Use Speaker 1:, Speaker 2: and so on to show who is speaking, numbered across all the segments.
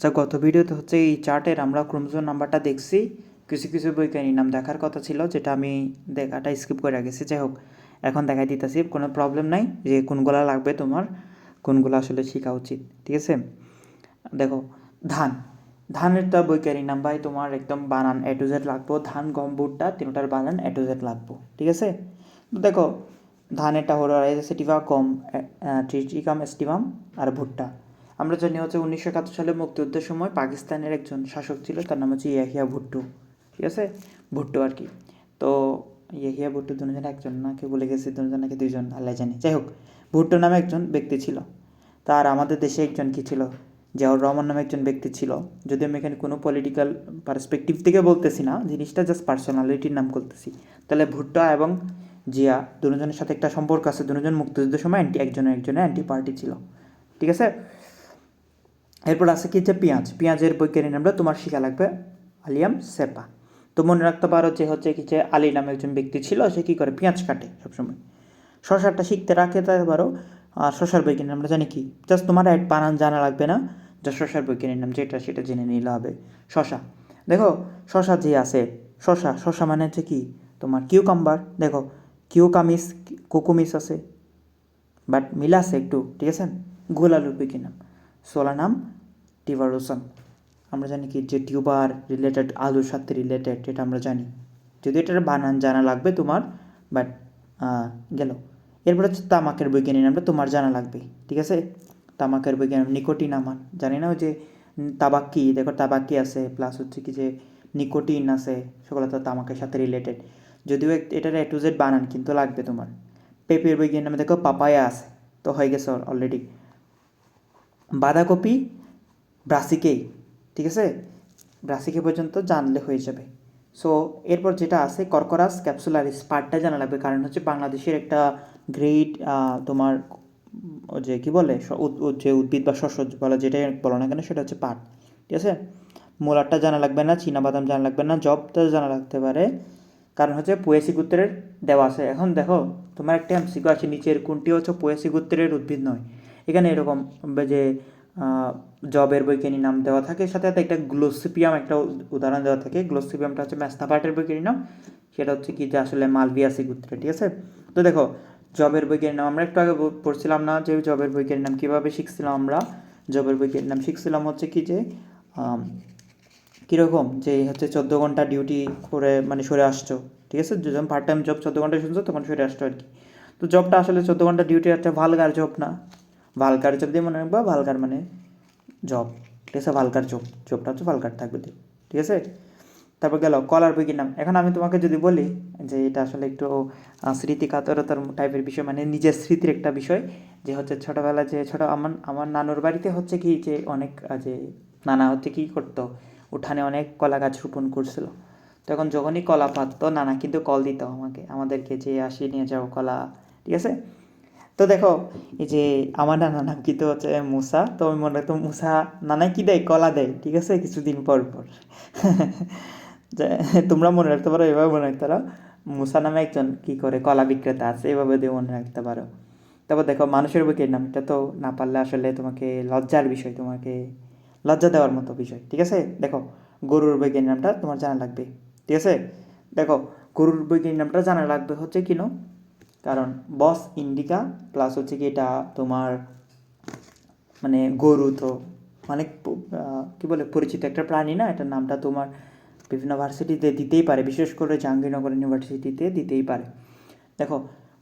Speaker 1: আচ্ছা গত ভিডিওতে হচ্ছে এই চার্টের আমরা ক্রোমোজোম নাম্বারটা দেখছি। কিছু কিছু বৈজ্ঞানিক নাম দেখার কথা ছিল যেটা আমি দেখাটা স্কিপ করে গেছি। যাই হোক, এখন দেখাই দিতেছি, কোনো প্রবলেম নাই যে কোনগুলা লাগবে তোমার, কোনগুলো আসলে শেখা উচিত, ঠিক আছে? দেখো, ধান, ধানেরটা বৈজ্ঞানিক নাম ভাই, তোমার একদম বানান এ টু জেড লাগবো, ধান, গম, ভুট্টা, তিনটার বানান এ টু জেড লাগবো, ঠিক আছে? তো দেখো, ধানেরটা হলো রাইজেসেটিভা গম ট্রিটিকাম এস্টিভাম আর ভুট্টা। আমরা জানি হচ্ছে উনিশশো একাত্তর সালে মুক্তিযুদ্ধের সময় পাকিস্তানের একজন শাসক ছিল, তার নাম হচ্ছে ইয়াহিয়া ভুট্টো। ঠিক আছে? ভুট্টো আর কি। তো ইয়াহিয়া ভুট্টো দুজন একজন নাকি বলে গেছে দুজন নাকি দুইজন, আল্লাহ জানি। যাই হোক, ভুট্টো নামে একজন ব্যক্তি ছিল। তার আমাদের দেশে একজন কি ছিল? জিয়াউর রহমান নামে একজন ব্যক্তি ছিল। যদি আমি এখানে কোনো পলিটিক্যাল পার্সপেক্টিভ থেকে বলতেছি না, জিনিসটা জাস্ট পার্সোনালিটির নাম করতেছি। তাহলে ভুট্টা এবং জিয়া দুজনের সাথে একটা সম্পর্ক আছে। দুজন মুক্তিযুদ্ধের সময় অ্যান্টি একজনের একজনের অ্যান্টি পার্টি ছিল। ঠিক আছে? এরপর আছে কি যে পেঁয়াজ। পেঁয়াজের বৈজ্ঞানিক নামটা তোমার শিখা লাগবে আলিয়াম সেপা। তো মনে রাখতে পারো যে হচ্ছে কি যে আলী নামে একজন ব্যক্তি ছিল, সে কী করে পেঁয়াজ কাটে সবসময়। শশাটা শিখতে রাখতে পারো। আর শশার বৈজ্ঞানিক নামটা জানি কি জাস্ট তোমার এক বানান জানা লাগবে না যা শশার বৈজ্ঞানিক নাম, যেটা সেটা জেনে নিলে হবে। শশা। দেখো, শশা যে আছে, শশা শশা মানে হচ্ছে কি, তোমার কিউকাম্বার দেখো কিউকামিস কোকুমিস আছে বাট মিল আছে একটু, ঠিক আছে? গোল আলুর বৈজ্ঞানিক নাম। সোলানাম টিভারোসাম আমরা জানি কি যে টিউবার রিলেটেড আলুর সাথে রিলেটেড এটা আমরা জানি। যদি এটার বানান জানা লাগবে তোমার বাট গেল। এরপর হচ্ছে তামাকের বৈজ্ঞানিক নামটা তোমার জানা লাগবে, ঠিক আছে? তামাকের বৈজ্ঞানিক নিকোটিন আমার। জানি না যে তাবাক কি দেখো তাবাক কি আছে প্লাস হচ্ছে কি যে নিকোটিন আছে, সেগুলো তো তামাকের সাথে রিলেটেড যদিও এটার এ টু জেড বানান কিন্তু লাগবে তোমার। পেঁপের বৈজ্ঞানিক নামে দেখো পাপায়া আছে, তো হয়ে গেছে অলরেডি বাঁধাকপি ব্রাসিকেই ঠিক আছে? ব্রাসিকে পর্যন্ত জানলে হয়ে যাবে। সো এরপর যেটা আছে, কর্করাস ক্যাপসুলারিস পার্টটা জানা লাগবে। কারণ হচ্ছে বাংলাদেশের একটা গ্রেট তোমার যে কী বলে যে উদ্ভিদ বা শস্য বলা, যেটাই বলো না কেন, সেটা হচ্ছে পাট ঠিক আছে? মোলারটা জানা লাগবে না বাদাম জানা লাগবে না, জবটা জানা লাগতে পারে। কারণ হচ্ছে পোয়েসি গোত্রের দেওয়া আছে। এখন দেখো, তোমার একটা এমসিকু আছে, নিচের কোনটি হচ্ছে পোয়েসি গোত্রের উদ্ভিদ নয়। এখানে এরকম যে জবের বৈজ্ঞানিক নাম দেওয়া থাকে, সাথে সাথে একটা গ্লোসিপিয়াম একটা উদাহরণ দেওয়া থাকে। গ্লোসিপিয়ামটা হচ্ছে ম্যাস্তাপার্টের বৈজ্ঞানিক নাম। সেটা হচ্ছে কি যে আসলে মালভিয়াসি গোত্রে ঠিক আছে? তো দেখো, জবের বৈজ্ঞানিক নাম, আমরা একটু আগে পড়ছিলাম না যে জবের বৈজ্ঞানিক নাম কীভাবে শিখছিলাম আমরা। জবের বৈজ্ঞানিক নাম শিখছিলাম হচ্ছে কি যে কীরকম যে হচ্ছে চোদ্দ ঘণ্টা ডিউটি করে মানে সরে আসছো, ঠিক আছে? যখন পার্ট টাইম জব চোদ্দ ঘণ্টা শুনছো, তখন সরে আসছো আর কি। তো জবটা আসলে চোদ্দ ঘণ্টা ডিউটি একটা ভালগার জব না। ভালগার জব দিয়ে মনে রাখবা ভালগার মানে জব ঠিক আছে? ভালগার জব জবটা হচ্ছে ভালগার থাকবে ঠিক আছে? তারপর গেল কলার বই নাম। এখন আমি তোমাকে যদি বলি যে এটা আসলে একটু আহ, স্মৃতি কাতরতার টাইপের বিষয় মানে নিজের স্মৃতির একটা বিষয় যে হচ্ছে ছোটোবেলা যে ছোটো আমার আমার নানুর বাড়িতে হচ্ছে কি যে অনেক যে নানা হচ্ছে কি করতো উঠানে অনেক কলা গাছ রোপণ করছিল। তখন যখনই কলা পাততো নানা কিন্তু কল দিত আমাকে আমাদেরকে যে আসি নিয়ে যাও কলা ঠিক আছে? তো দেখো, এই যে আমার নানা নাম কিন্তু হচ্ছে মুসা, তো আমি মনে রাখতো মুসা নানাই কি দেয়? কলা দেয়, ঠিক আছে? কিছুদিন পর পর। তোমরা মনে রাখতে পারো, এভাবে মনে রাখতে পারো, মুসা নামে একজন কি করে কলা বিক্রেতা আছে, এভাবে দিয়ে মনে রাখতে পারো। তারপর দেখো, মানুষের বুকের নাম এটা তো না পারলে আসলে তোমাকে লজ্জার বিষয়, তোমাকে লজ্জা দেওয়ার মতো বিষয়, ঠিক আছে? দেখো, গরুর বৈজ্ঞানিক নামটা তোমার জানা লাগবে, ঠিক আছে? দেখো, গরুর বৈজ্ঞানিক নামটা জানা লাগবে হচ্ছে কিনো? কারণ বস ইন্ডিকা প্লাস হচ্ছে কি এটা তোমার মানে গরু তো অনেক কি বলে, পরিচিত একটা প্রাণী না? এটার নামটা তোমার বিভিন্ন ভার্সিটিতে দিতেই পারে, বিশেষ করে জাহাঙ্গীরনগর ইউনিভার্সিটিতে দিতেই পারে। দেখো,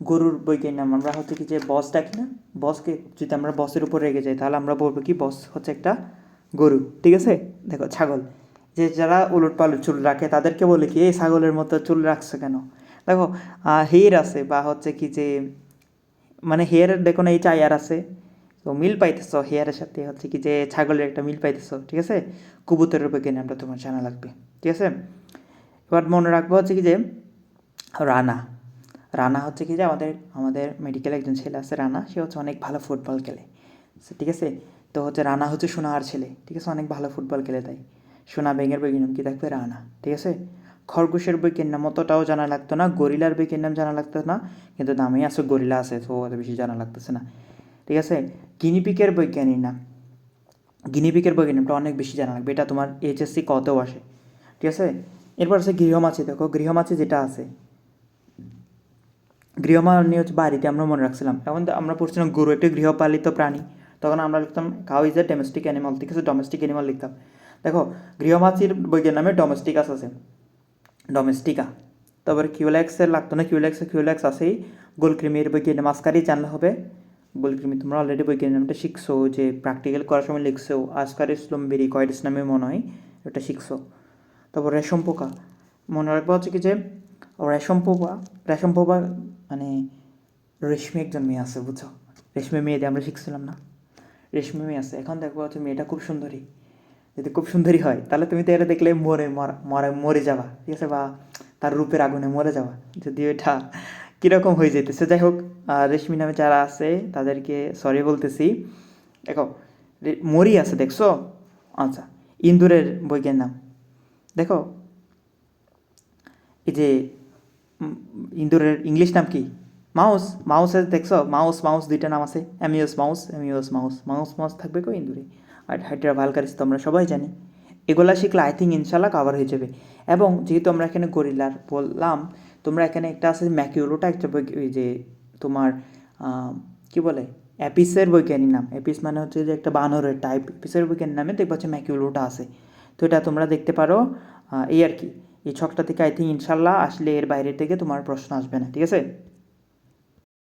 Speaker 1: গরুর বৈজ্ঞানিক নাম, আমরা হচ্ছে কি যে বস ডাকি না? বসকে যদি আমরা বসের উপর রেগে যাই, তাহলে আমরা বলব কি বস হচ্ছে একটা গরু, ঠিক আছে? দেখো, ছাগল। যে যারা উলট পালট চুল রাখে, তাদেরকে বলে কি, এই ছাগলের মতো চুল রাখছে কেন? দেখো হেয়ার আছে বা হচ্ছে কি যে মানে হেয়ারের দেখো না, এই চায়ার আছে। তো মিল পাইতেছ হেয়ারের সাথে হচ্ছে কি যে ছাগলের একটা মিল পাইতেছ, ঠিক আছে? কবুতরের বৈজ্ঞানিক নামটা তোমার জানা লাগবে, ঠিক আছে? এবার মনে রাখব হচ্ছে কি যে, রানা। রানা হচ্ছে কি যে আমাদের আমাদের মেডিকেলে একজন ছেলে আছে, রানা। সে হচ্ছে অনেক ভালো ফুটবল খেলে ঠিক আছে? তো হচ্ছে রানা হচ্ছে সোনার ছেলে, ঠিক আছে? অনেক ভালো ফুটবল খেলে তাই। সোনা ব্যাঙের বৈজ্ঞানিক নাম কি থাকবে? রানা, ঠিক আছে? খরগোশের বৈজ্ঞানিক নাম অতটাও জানা লাগতো না, গরিলার বৈজ্ঞানিক নাম জানা লাগতো না, কিন্তু নামেই আছে, গরিলা আছে, তো অত বেশি জানা লাগতেছে না। ঠিক আছে? গিনিপিকের বৈজ্ঞানিক নাম গিনিপিকের বৈজ্ঞানিকটা অনেক বেশি জানা লাগবে, এটা তোমার এইচএসসি কতেও আসে। ঠিক আছে? এরপর আছে গৃহমাছি, দেখো, গৃহমাছি যেটা আছে গৃহমানি হচ্ছে বাড়িতে আমরা মনে রাখছিলাম, এখন আমরা পড়ছিলাম গরু, একটি গৃহপালিত প্রাণী, তখন আমরা লিখতাম cow is a domestic animal ঠিক আছে? ডোমেস্টিক অ্যানিমাল লিখতাম। দেখো, গৃহমাছির বৈজ্ঞানিক নামে ডোমেস্টিকাস আছে। ডোমেস্টিকা তারপরে কিউল্যাক্সের লাগতো না? কিউল্যাক্সে কিউল্যাক্স আছেই। গোলকৃমির বৈজ্ঞানিক মাস্কারি জানলে হবে। গোলকৃমি তোমরা অলরেডি বৈজ্ঞানিক নামটা শিখছো, যে প্র্যাকটিক্যাল করার সময় লিখছো আসকার ইসলাম বেরি কয়েডিস নামে মনে হয়, ওটা শিখছো। তারপর রেশম পোকা। মনে রাখবা হচ্ছে কি যে, রেশম পোকা রেশম পোকা মানে রেশমি একজন মেয়ে আছে, বুঝছ? রেশমি মেয়ে দিয়ে আমরা শিখছিলাম না। রেশমি মেয়ে আছে। এখন দেখব হচ্ছে মেয়েটা খুব সুন্দরী। যদি খুব সুন্দরী হয়, তাহলে তুমি তো এটা দেখলে মরে মরে মরে যাবা। ঠিক আছে? বা তার রূপের আগুনে মরে যাওয়া যদি এটা কীরকম হয়ে যেতেছে যাই হোক রেশমি নামে যারা আছে, তাদেরকে সরি বলতেছি। দেখো মরি আছে, দেখছ? আচ্ছা ইন্দুরের বৈজ্ঞানিক নাম। দেখো, এই যে ইন্দুরের ইংলিশ নাম কি? মাউস। মাউসের, দেখছ? মাউস মাউস দুইটা নাম আছে। অ্যামিউস, মাউস অ্যামিউস, মাউস। মাউস মাউস থাকবে কো ইন্দুরে? আর হাইড্রা ভালকারিস তো আমরা সবাই জানি। এগুলা শিখলে আই থিঙ্ক ইনশাল্লাহ কভার হয়ে যাবে। এবং যেহেতু আমরা এখানে গরিলার বললাম, তোমরা এখানে একটা আছে ম্যাকিউলোটা, একটা ওই যে তোমার কি বলে? অ্যাপিসের বৈজ্ঞানিক নাম। অ্যাপিস মানে হচ্ছে যে একটা বানরের টাইপ অ্যাপিসের বৈজ্ঞানিক নামে দেখবা হচ্ছে ম্যাকিউলোটা আছে। তো এটা তোমরা দেখতে পারো এই আর কি। এই ছকটা থেকে আই থিঙ্ক ইনশাল্লাহ আসলে এর বাইরে থেকে তোমার প্রশ্ন আসবে না, ঠিক আছে?